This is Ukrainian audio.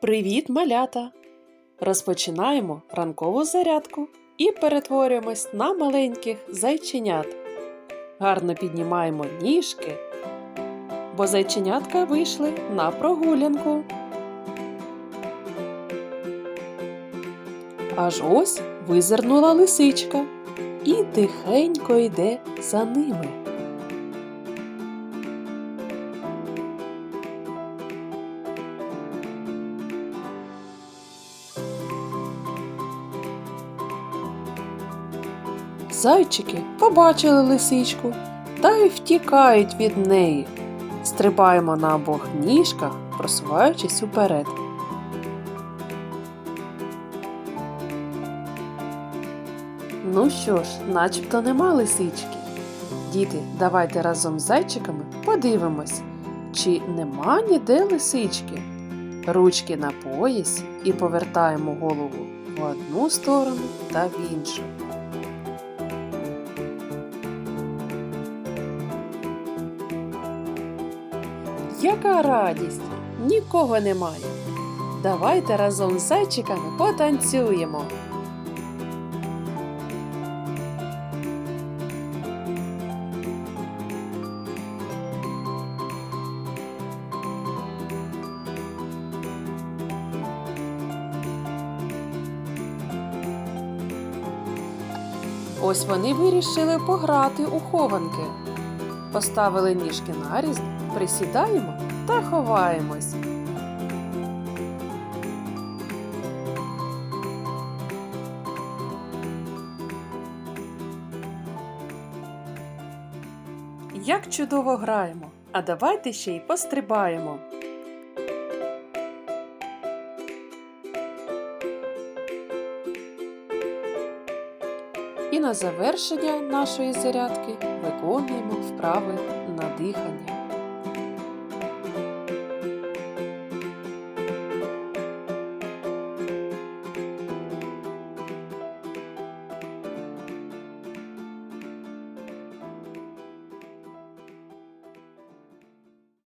Привіт, малята! Розпочинаємо ранкову зарядку і перетворюємось на маленьких зайченят. Гарно піднімаємо ніжки, бо зайченятка вийшли на прогулянку. Аж ось визирнула лисичка і тихенько йде за ними. Зайчики побачили лисичку та й втікають від неї. Стрибаємо на обох ніжках, просуваючись уперед. Ну що ж, начебто нема лисички. Діти, давайте разом з зайчиками подивимось, чи нема ніде лисички. Ручки на поясі і повертаємо голову в одну сторону та в іншу. Яка радість! Нікого немає. Давайте разом з зайчиками потанцюємо. Ось вони вирішили пограти у хованки. Поставили ніжки нарізно, присідаємо та ховаємось. Як чудово граємо! А давайте ще й пострибаємо. І на завершення нашої зарядки виконуємо вправи на дихання.